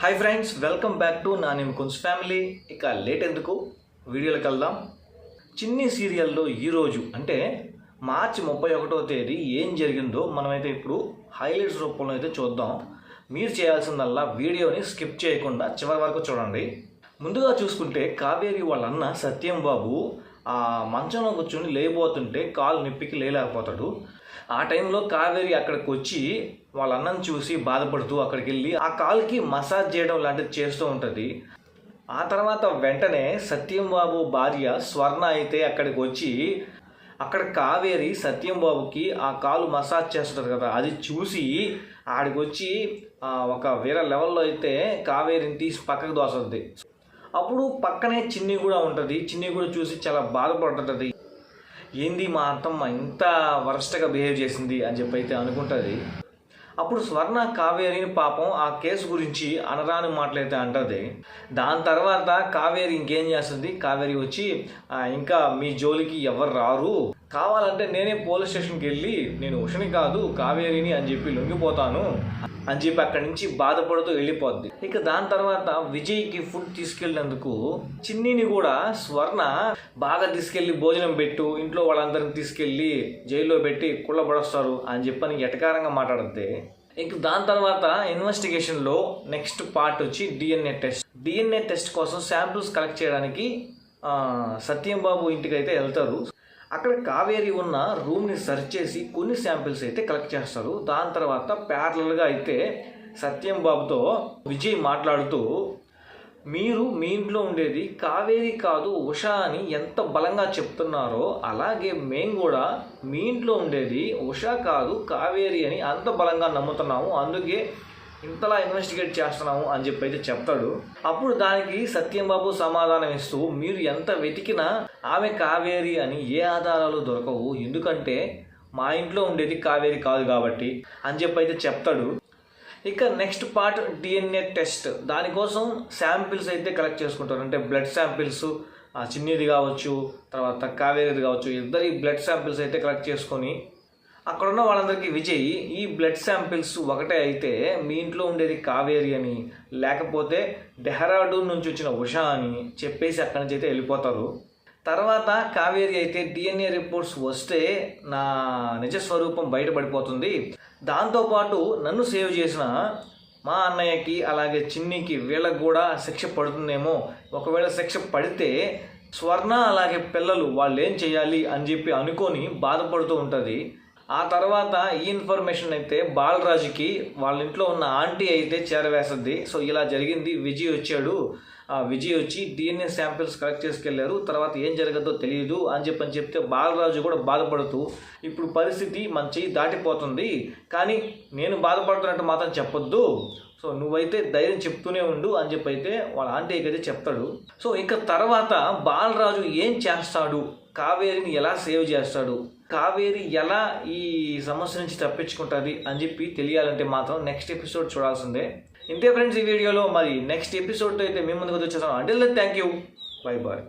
Hi friends welcome back to నా నేను కొంచెం ఫ్యామిలీ ఇక లేట్ ఎందుకు? వీడియోలకు వెళ్దాం. చిన్ని సీరియల్లో ఈరోజు అంటే మార్చి ముప్పై ఒకటో తేదీ ఏం జరిగిందో మనమైతే ఇప్పుడు హైలైట్స్ రూపంలో అయితే చూద్దాం. మీరు చేయాల్సిందల్లా వీడియోని స్కిప్ చేయకుండా చివరి వరకు చూడండి. ముందుగా చూసుకుంటే కావేరి వాళ్ళ అన్న సత్యం బాబు మంచంలో కూర్చొని లేబోతుంటే కాలు నొప్పికి లేలేకపోతాడు. ఆ టైంలో కావేరి అక్కడికి వచ్చి వాళ్ళ అన్నం చూసి బాధపడుతూ అక్కడికి వెళ్ళి ఆ కాలుకి మసాజ్ చేయడం లాంటిది చేస్తూ ఉంటుంది. ఆ తర్వాత వెంటనే సత్యం బాబు భార్య స్వర్ణ అయితే అక్కడికి వచ్చి అక్కడ కావేరి సత్యం బాబుకి ఆ కాలు మసాజ్ చేస్తుంది కదా అది చూసి ఆడికి వచ్చి ఒక వేరే లెవెల్లో అయితే కావేరిని తీసి పక్కకు దోస్తుంది అప్పుడు పక్కనే చిన్ని కూడా ఉంటుంది. చిన్ని కూడా చూసి చాలా బాధపడుతుంది ఏంది మా అత్తమ్మ ఇంత వరస్ట్గా బిహేవ్ చేసింది అని చెప్పి అయితే అనుకుంటుంది. అప్పుడు స్వర్ణ కావేరిని పాపం ఆ కేసు గురించి అనరాని మాటలైతే అంటది. దాని తర్వాత కావేరి ఇంకేం చేస్తుంది? కావేరి వచ్చి ఇంకా మీ జోలికి ఎవరు రారు? కావాలంటే నేనే పోలీస్ స్టేషన్కి వెళ్ళి నేను ఉషని కాదు కావేరిని అని చెప్పి లొంగిపోతాను. అని చెప్పి అక్కడి నుంచి బాధపడుతూ వెళ్ళిపోద్ది. ఇక దాని తర్వాత విజయ్కి ఫుడ్ తీసుకెళ్ళినందుకు చిన్నిని కూడా స్వర్ణ బాగా తీసుకెళ్ళి భోజనం పెట్టు ఇంట్లో వాళ్ళందరిని తీసుకెళ్ళి జైల్లో పెట్టి కుళ్ళబడొస్తారు అని చెప్పని ఎటకారంగా మాట్లాడితే ఇక దాని తర్వాత ఇన్వెస్టిగేషన్లో నెక్స్ట్ పార్ట్ వచ్చి డిఎన్ఏ టెస్ట్ డిఎన్ఏ టెస్ట్ కోసం శాంపిల్స్ కలెక్ట్ చేయడానికి సత్యం బాబు ఇంటికి అయితే వెళ్తారు. అక్కడ కావేరి ఉన్న రూమ్ని సెర్చ్ చేసి కొన్ని శాంపిల్స్ అయితే కలెక్ట్ చేస్తారు. దాని తర్వాత ప్యారలల్గా అయితే సత్యం బాబుతో విజయ్ మాట్లాడుతూ మీరు మీ ఇంట్లో ఉండేది కావేరి కాదు ఉష అని ఎంత బలంగా చెప్తున్నారో అలాగే మేము కూడా మీ ఇంట్లో ఉండేది ఉష కాదు కావేరి అని అంత బలంగా నమ్ముతున్నాము. అందుకే ఇంతలా ఇన్వెస్టిగేట్ చేస్తున్నాము అని చెప్పి అయితే చెప్తాడు. అప్పుడు దానికి సత్యంబాబు సమాధానం ఇస్తూ మీరు ఎంత వెతికినా ఆమె కావేరి అని ఏ ఆధారాలు దొరకవు. ఎందుకంటే మా ఇంట్లో ఉండేది కావేరి కాదు కాబట్టి అని చెప్పి అయితే చెప్తాడు. ఇక నెక్స్ట్ పార్ట్ డిఎన్ఏ టెస్ట్ దానికోసం శాంపిల్స్ అయితే కలెక్ట్ చేసుకుంటారు. అంటే బ్లడ్ శాంపిల్స్ చిన్నది కావచ్చు తర్వాత కావేరిది కావచ్చు ఇద్దరి బ్లడ్ శాంపిల్స్ అయితే కలెక్ట్ చేసుకొని అక్కడ ఉన్న వాళ్ళందరికీ విజయ్ ఈ బ్లడ్ శాంపిల్స్ ఒకటే అయితే మీ ఇంట్లో ఉండేది కావేరి అని లేకపోతే డెహ్రాడూన్ నుంచి వచ్చిన ఉషా అని చెప్పేసి అక్కడి నుంచి అయితే వెళ్ళిపోతారు. తర్వాత కావేరి అయితే డిఎన్ఏ రిపోర్ట్స్ వస్తే నా నిజ స్వరూపం బయటపడిపోతుంది. దాంతోపాటు నన్ను సేవ్ చేసిన మా అన్నయ్యకి అలాగే చిన్నికి వీళ్ళకి కూడా శిక్ష పడుతుందేమో. ఒకవేళ శిక్ష పడితే స్వర్ణ అలాగే పిల్లలు వాళ్ళు ఏం చేయాలి అని చెప్పి అనుకొని బాధపడుతూ ఉంటుంది. ఆ తర్వాత ఈ ఇన్ఫర్మేషన్ అయితే బాలరాజుకి వాళ్ళ ఇంట్లో ఉన్న ఆంటీ అయితే చేరవేస్తుంది సో ఇలా జరిగింది. విజయ్ వచ్చాడు. ఆ విజయ్ వచ్చి డిఎన్ఏ శాంపిల్స్ కలెక్ట్ చేసుకెళ్ళారు. తర్వాత ఏం జరగదో తెలియదు అని చెప్పని చెప్తే బాలరాజు కూడా బాధపడుతూ ఇప్పుడు పరిస్థితి మన చెయ్యి దాటిపోతుంది. కానీ నేను బాధపడుతున్నట్టు మాత్రం చెప్పొద్దు. సో నువ్వైతే ధైర్యం చెప్తూనే ఉండు అని చెప్పి అయితే వాళ్ళ ఆంటీ అయితే చెప్తాడు. సో ఇక తర్వాత బాలరాజు ఏం చేస్తాడు? కావేరిని ఎలా సేవ్ చేస్తాడు? కావేరి ఎలా ఈ సమస్య నుంచి తప్పించుకుంటుంది అని చెప్పి తెలియాలంటే మాత్రం నెక్స్ట్ ఎపిసోడ్ చూడాల్సిందే. ఇంతే ఫ్రెండ్స్ ఈ వీడియోలో. మరి నెక్స్ట్ ఎపిసోడ్తో అయితే మేము ముందుకు వచ్చేస్తాం. అంటే థ్యాంక్ యూ బై బాయ్